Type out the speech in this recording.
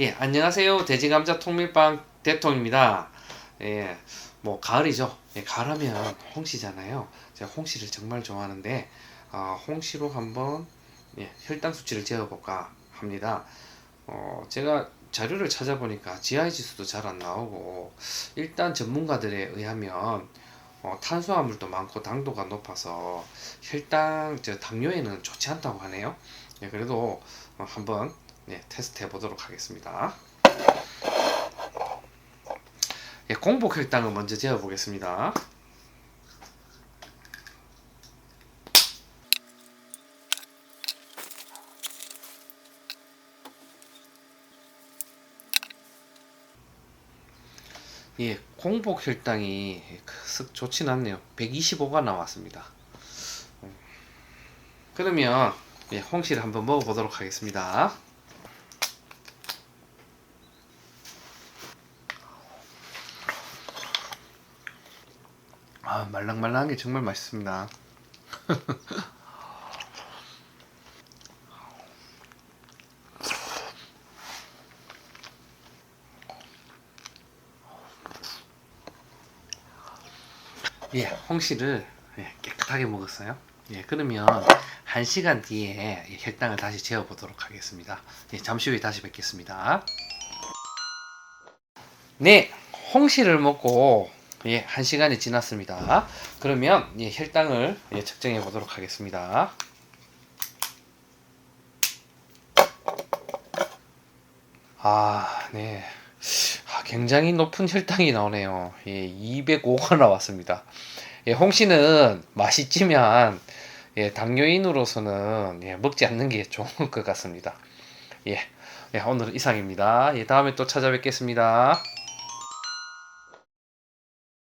예, 안녕하세요. 돼지감자 통밀빵 대통입니다. 예, 뭐 가을이죠. 예, 가을하면 홍시잖아요. 제가 홍시를 정말 좋아하는데 아, 홍시로 한번 예, 혈당 수치를 재어볼까 합니다. 어, 제가 자료를 찾아보니까 GI 지수도 잘 안 나오고 일단 전문가들에 의하면 어, 탄수화물도 많고 당도가 높아서 혈당 저 당뇨에는 좋지 않다고 하네요. 예, 그래도 어, 한번 예, 테스트 해보도록 하겠습니다. 예, 공복 혈당을 먼저 재어보겠습니다. 예, 공복 혈당이 쓱 좋진 않네요. 125가 나왔습니다. 음. 그러면 예, 홍시를 한번 먹어보도록 하겠습니다. 아, 말랑말랑한 게 정말 맛있습니다. 예, 홍시를 예, 깨끗하게 먹었어요. 예, 그러면 한 시간 뒤에 예, 혈당을 다시 재어 보도록 하겠습니다. 예, 잠시 후에 다시 뵙겠습니다. 네, 홍시를 먹고 예, 한 시간이 지났습니다. 그러면 예, 혈당을 예, 측정해 보도록 하겠습니다. 아, 네. 아, 굉장히 높은 혈당이 나오네요. 예, 205가 나왔습니다. 예, 홍시는 맛있지만 예, 당뇨인으로서는 예, 먹지 않는 게 좋은 것 같습니다. 예, 예, 오늘은 이상입니다. 예, 다음에 또 찾아뵙겠습니다.